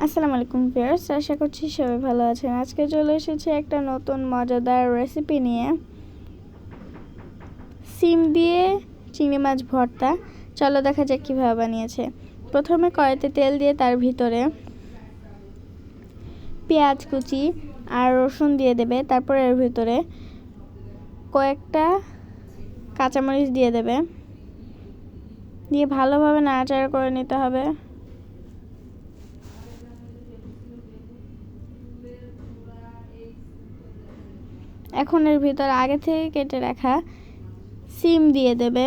আসসালামু আলাইকুম ভিউয়ার্স, আশা করছি সবাই ভালো আছেন। আজকে চলে এসেছি একটা নতুন মজাদার রেসিপি নিয়ে। সিম দিয়ে চিংড়ি মাছ ভর্তা। চলো দেখা যাক কীভাবে বানিয়েছে। প্রথমে কড়াইতে তেল দিয়ে তার ভিতরে পেঁয়াজ কুচি আর রসুন দিয়ে দেবে। তারপর এর ভিতরে কয়েকটা কাঁচামরিচ দিয়ে দেবে। দিয়ে ভালোভাবে নাড়াচাড়া করে নিতে হবে। এখন এর ভিতর আগে থেকে কেটে রাখা সিম দিয়ে দেবে।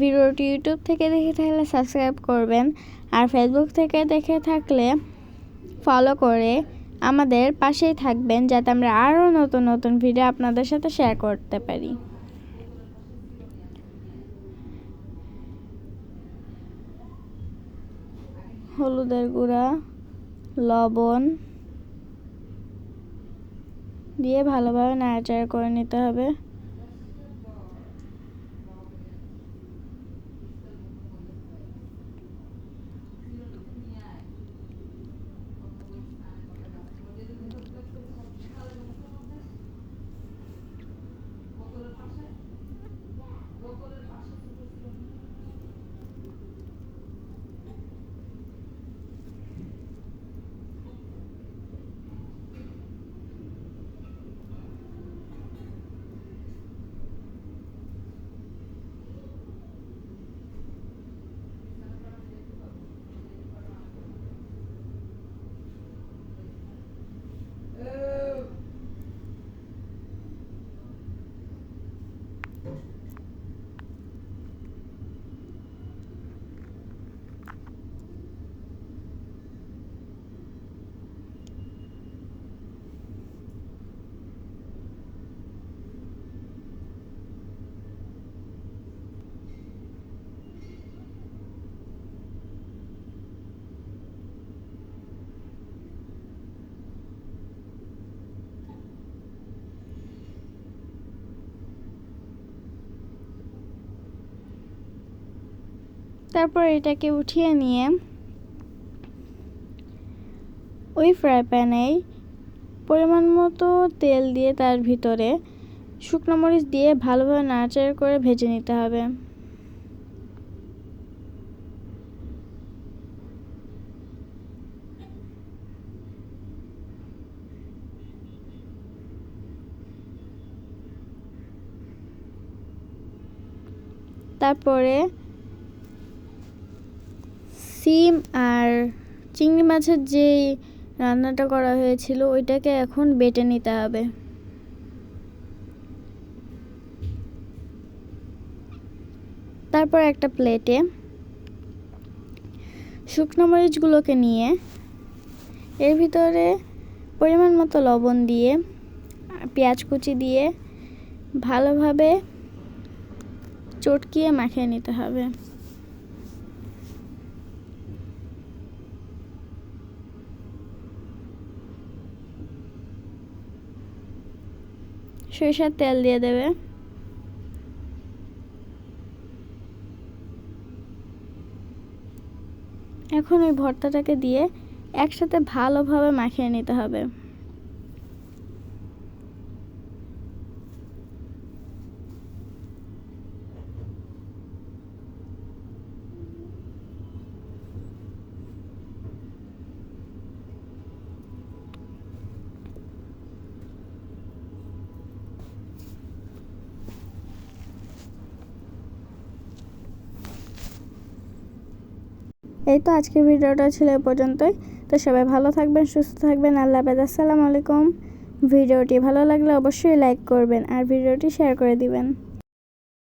ভিডিওটি ইউটিউব থেকে দেখে থাকলে সাবস্ক্রাইব করবেন। আর ফেসবুক থেকে দেখে থাকলে ফলো করে আমাদের পাশেই থাকবেন, যাতে আমরা আরও নতুন নতুন ভিডিও আপনাদের সাথে শেয়ার করতে পারি। হলুদের গুঁড়া, লবণ দিয়ে ভালোভাবে নাড়াচাড়া করে নিতে হবে। তারপর এটাকে উঠিয়ে নিয়ে ওই ফ্রাই প্যানেই পরিমাণ মতো তেল দিয়ে তার ভিতরে শুকনো মরিচ দিয়ে ভালোভাবে নাড়াচাড়া করে ভেজে নিতে হবে। তারপরে সিম আর চিংড়ি মাছের যে রান্নাটা করা হয়েছিল, ওইটাকে এখন বেটে নিতে হবে। তারপর একটা প্লেটে শুকনো মরিচগুলোকে নিয়ে, এর ভিতরে পরিমাণ মতো লবণ দিয়ে, পেঁয়াজ কুচি দিয়ে ভালোভাবে চটকিয়ে মাখিয়ে নিতে হবে। সরিষার তেল দিয়ে দেবে। এখন ওই ভর্তাটাকে দিয়ে একসাথে ভালোভাবে মাখিয়ে নিতে হবে। এই তো আজকের ভিডিওটা ছিল এ পর্যন্তই। তো সবাই ভালো থাকবেন, সুস্থ থাকবেন, আল্লাহ হাফেজ। আসসালামু আলাইকুম। ভিডিওটি ভালো লাগলে অবশ্যই লাইক করবেন আর ভিডিওটি শেয়ার করে দিবেন।